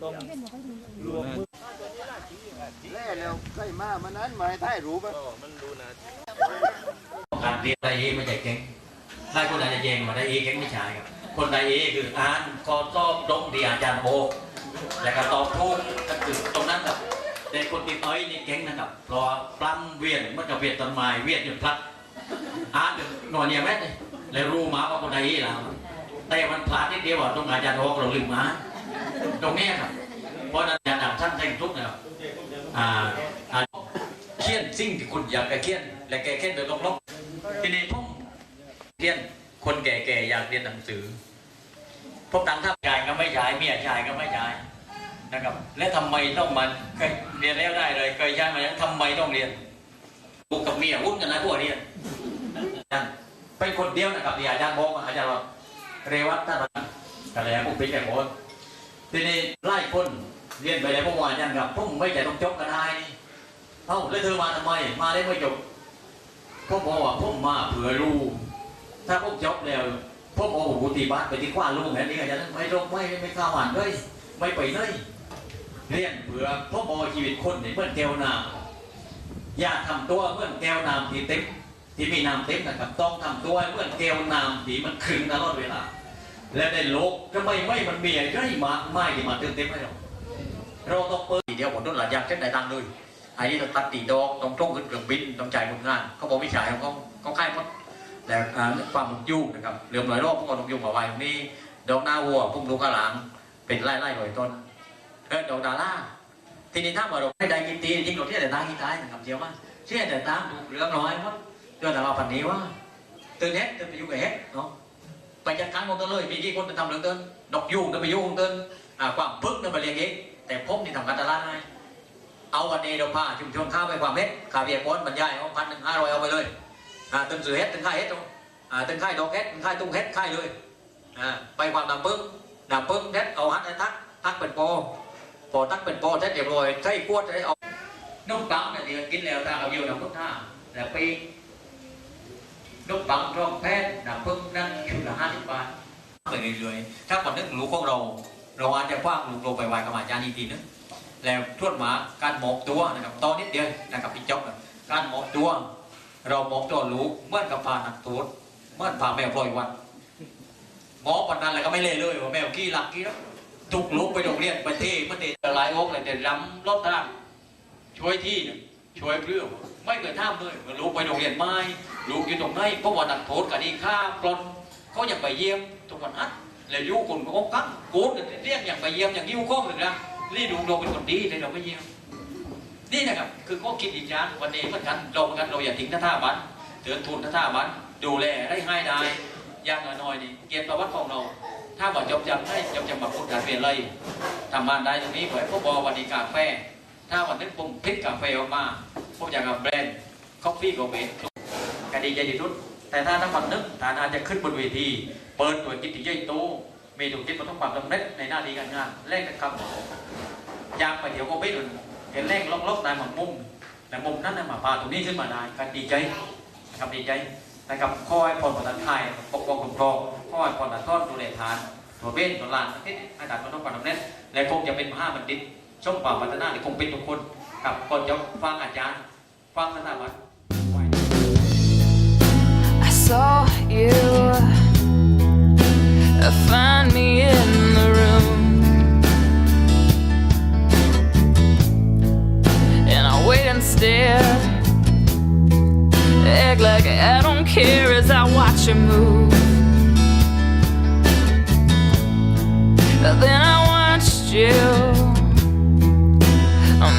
แล่แล้วใกล้มามันนั้นหมายท้ายรู้ปะมันรู้นะการเรียนไดเอไม่ใช่เก่งได้คนไหนจะเก่งมาได้เอเก่งไม่ใช่ครับ คนไดเอคืออ่านก็ต้องตรงดีอาจารย์โบแล้วก็ตอบทุกก็คือตรงนั้นครับแต่คนติดอ้อนี่เก่งนะครับรอปลั้มเวียนมันกับเวียนต้นไม้เวียนหยุดพลัดอ่านหน่อยเนี่ยแม่เลยแล้รู้มาว่าคนไดเอแล้วแต่มันพลาดนิดเดียวว่าตรงอาจารย์โบเราลืมมา ตรงนี้ครับเพราะนั้นอาจารย์ท่านแท่งทุกนะครับอ่าอาเขียนสิ่งที่คุณอยากจะเขียน และแกเขียนโดยลงๆทีนี้ผมเรียนคนแก่ๆอยากเรียนหนังสือพบตังค์ถ้าชายก็ไม่ย้ายเมียชายก็ไม่ย้ายนะครับ และทำไมต้องมาเคยเรียนแล้วได้เลยเคยย้ายมาแล้วทำไมต้องเรียนบุกกับเมียวุ่นกันนะพวกเรียนนั่นเป็นคนเดียวนะครับที่อาจารย์บอกอาจารย์ว่าเรวัตท่านกันแล้วผมเป็นแก่คน ทีนี้ไล่คนเรียนไปแล้วผมว่าอาจารย์ครับผมไม่ใจต้องจบก็ได้นี่เอ้าแล้วเธอมาทำไม มาได้ไม่จบผมบอกว่าผมมาเผื่อลูกถ้าผมจบแล้วผมเอาหูตีบ้านไปที่ขว้าลูกแค่นี้อาจารย์ไม่ลงไม่ไม่ข้าวหวานเลยไม่ไปเลยเรียนเผื่อผมบอกชีวิตคนเนี่ยเหมือนแก้วน้ำอย่าทำตัวเหมือนแก้วน้ำที่เต็มที่มีน้ำเต็มนะครับต้องทำตัวเหมือนแก้วน้ำที่มันขึงตลอดเวลา และในโลกทำไมไม่มันมีอะไรมาไม่ที่มาเติมเต็มให้เราเราต้องเปิดทีเดียวผมต้องหลังจากเช่นไหนตังเลยไอ้นี่ต้องตัดตีดอกต้องตรงขึ้นเครื่องบินต้องจ่ายผลงานเขาบอกไม่จ่ายเขาเขาค่ายหมดแต่อ่าเรื่องความยุ่งนะครับเรื่องหน่อยรอบพวกเราต้องยุ่งกับไว้ตรงนี้ดอกหน้าวัวพุ่มลูกข้างหลังเป็นไร่ไร่ลอยต้นเออดอกดาล่าทีนี้ถ้าว่าเราไม่ได้กินตีจริงเราเที่ยวแต่ตากินตายนะครับเจียวว่าเที่ยวแต่ตามถูกเรื่องน้อยมั้งเรื่องแต่เราพันนี้ว่าตื่นเฮ็ดตื่นไปยุ่งกับเฮ็ดเนาะ จัดการของตัวเลยมีกี่คนจะทำเรื่องเต้นดอกยุ่งจะไปยุ่งของเต้นความพึกจะไปเรียงเองแต่ผมนี่ทำการตลาดให้เอาวันนี้เราพาชุมชนข้าวไปความเฮ็ดข้าวเบียร์ป้อนบรรยายเอาพันหนึ่งห้าร้อยเอาไปเลยตึงสื่อเฮ็ดตึงค่ายเฮ็ดตรงตึงค่ายดอกเฮ็ดตึงค่ายตุ้งเฮ็ดค่ายเลยไปความนำปึ้งนำปึ้งเฮ็ดเอาฮัดไอ้ทักทักเป็นโปพอทักเป็นโปเฮ็ดเรียบร้อยใช้ขวดได้เอานกปังเนี่ยที่กินแล้วถ้าเอาอยู่นำพุทธาแต่ปี นกปังรองแพทย์นำปึ้งนั่นชุดละห้าสิบบาทไปเรื่อยๆถ้าคนนึกรู้ของเรา เราอาจจะคว้างลูกลงไปไวกับอาจารย์อีกทีนึงแล้วทวดหมาการหมอบตัวนะครับตอนนิดเดียวนะครับพี่จ๊อกการหมอบตัว เราหมอบตัวรู้เมื่อกับพานักโทษเมื่อพาแมวปล่อยวัดหมอบวันนั้นอะไรก็ไม่เล่เลยว่าแมวกี้หลักกี้แล้วทุกลูกไปโรงเรียนไปเที่มันเด็ดหลายโอ๊กเลยแต่ล้ำรอบทางช่วยที่เนี่ย ช่วยเพื่อไม่เคยท่ามเลยลูกไปโรงเรียนไม่ลูกอยู่ตรงไหนเพราะว่านักโทษกันนี่ฆ่าปล้นเขาอยากไปเยี่ยมทุกวันอัดแล้วยุคนก็กักโกดเรียกอย่ากไปเยี่ยมอย่างยิ้วข้องเลยนะนี่ดูเราเป็นคนดีเลยเราไม่เยี่ยมนี่นะครับคือข้อคิดอีกอย่างวันนี้เหมือนกันเราเหมือนกันเราอย่าทิ้งท่าท่าบันเตือนทุนท่าท่าบันดูแลได้ให้ได้อย่างน้อยนี่เกียรติประวัติของเรา ถ้าบอกจบจำให้จบจำมาพูดการเปลี่ยนเลยทำงานได้ตรงนี้เผยพวกบอวันนี้กาแฟ ถ้าวันนึงผมพิกกาแฟออกมาผมอยากกับแบรนด์คอฟฟี่โกเมสก็ดีใจที่สุดแต่ถ้าทั้งวันนึงฐานะจะขึ้นบนเวที เปิดตัวกิจที่ใหญ่โตมีถูกคิดประสบความสำเร็จในหน้าที่การงานแลกกันคำยางไปเดี๋ยวก็ไม่หลุดเห็นแรงล็อกๆได้หมักมุมแต่มุมนั้นน่ะมาพาตรงนี้ขึ้นมาได้กันดีใจนะครับดีใจนะครับคอยผ่อนผ่อนทยปกป้องคุ้มครองคอยผ่อนทอดดูแลทานตัวเบ้นตัวลานที่ให้ตัดมันต้องความสำเร็จและคงจะเป็นมหาบัณฑิต ช่องป่าพัฒนาและคงเป็นทุกคนครับก่อนจะฟังอาจารย์ฟังสถาบัน I saw you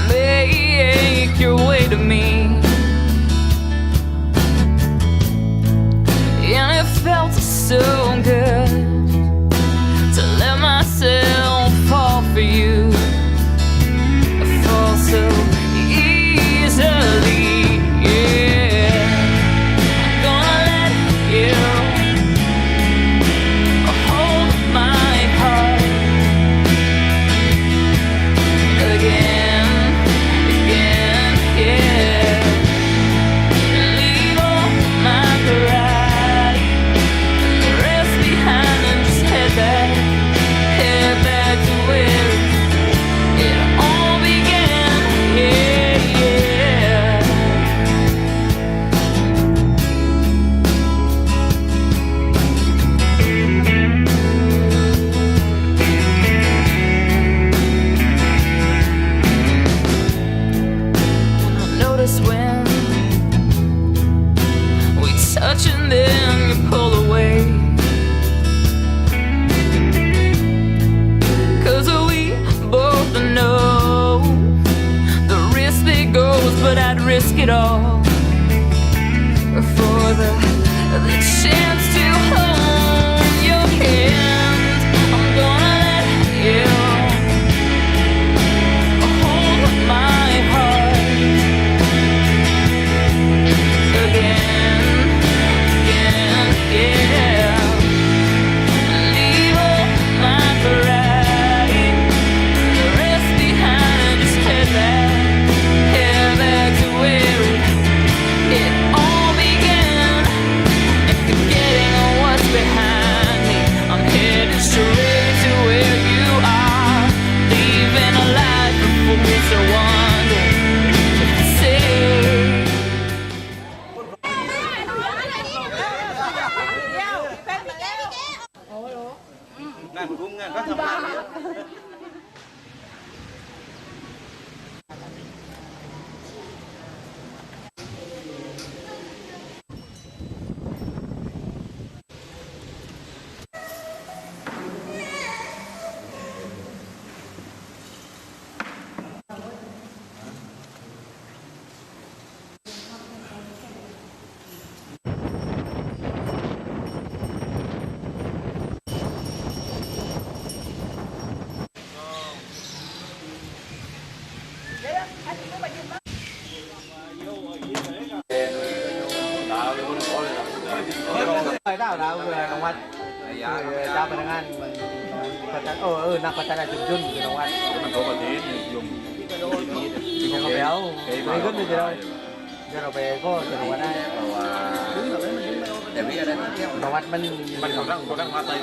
make your way to me. And it felt so good chance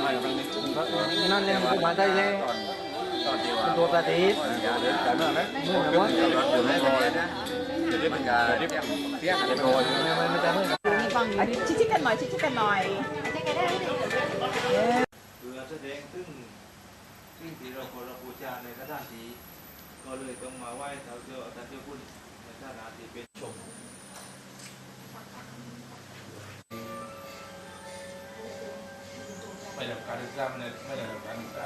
มาอยู่ตรงนี้นั่นเลยมันมาได้เลยตอนที่ว่าเป็นตัวประเทศแต่เมื่อนั้นเมื่อไหร่วะอยู่ในรอยนะเดี๋ยวมันจะเรียบเรียบอะไรรอยมันมันจะเมื่อ ฟังอยู่ชิดๆกันหน่อยชิดๆกันหน่อยเพื่อแสดงถึงสิ่งที่เราควรบูชาในสถานที่ก็เลยต้องมาไหว้เท้าเจ้าท่านเจ้าคุณในสถานที่เป็นชมไม่ได้การศึกษาเนี่ยไม่ได้การศึกษา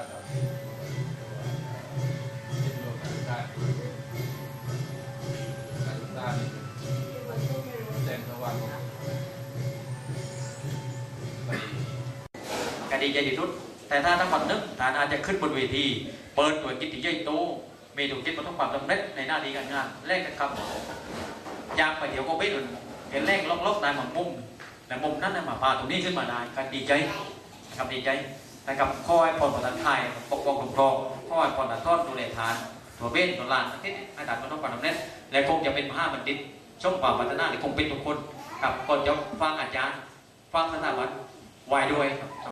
ก็ดีใจที่สุด แต่ถ้าทั้งวันนึกฐานอาจจะขึ้นบนเวที เปิดหน่วยกิจใหญ่โตมีถูกคิดประสบความสำเร็จในหน้าที่การงานแรกกันครับยางไปเดี๋ยวก็ไม่หนุนเห็นแรกล็อกๆนายหมังมุมแต่มุมนั้นมาพาตรงนี้ขึ้นมาได้การดีใจนะครับดีใจนะครับคอยพรประทานไทยปกป้องคุ้มครองคอยพรประทานดูแลฐานตัวเบ้นตัวลานอาทิตย์ให้ฐานประสบความสำเร็จและคงจะเป็นมหาบัณฑิตช่องความพัฒนาที่คงเป็นทุกคนครับก่อนจะฟังอาจารย์ฟังสถาบันไหวด้วย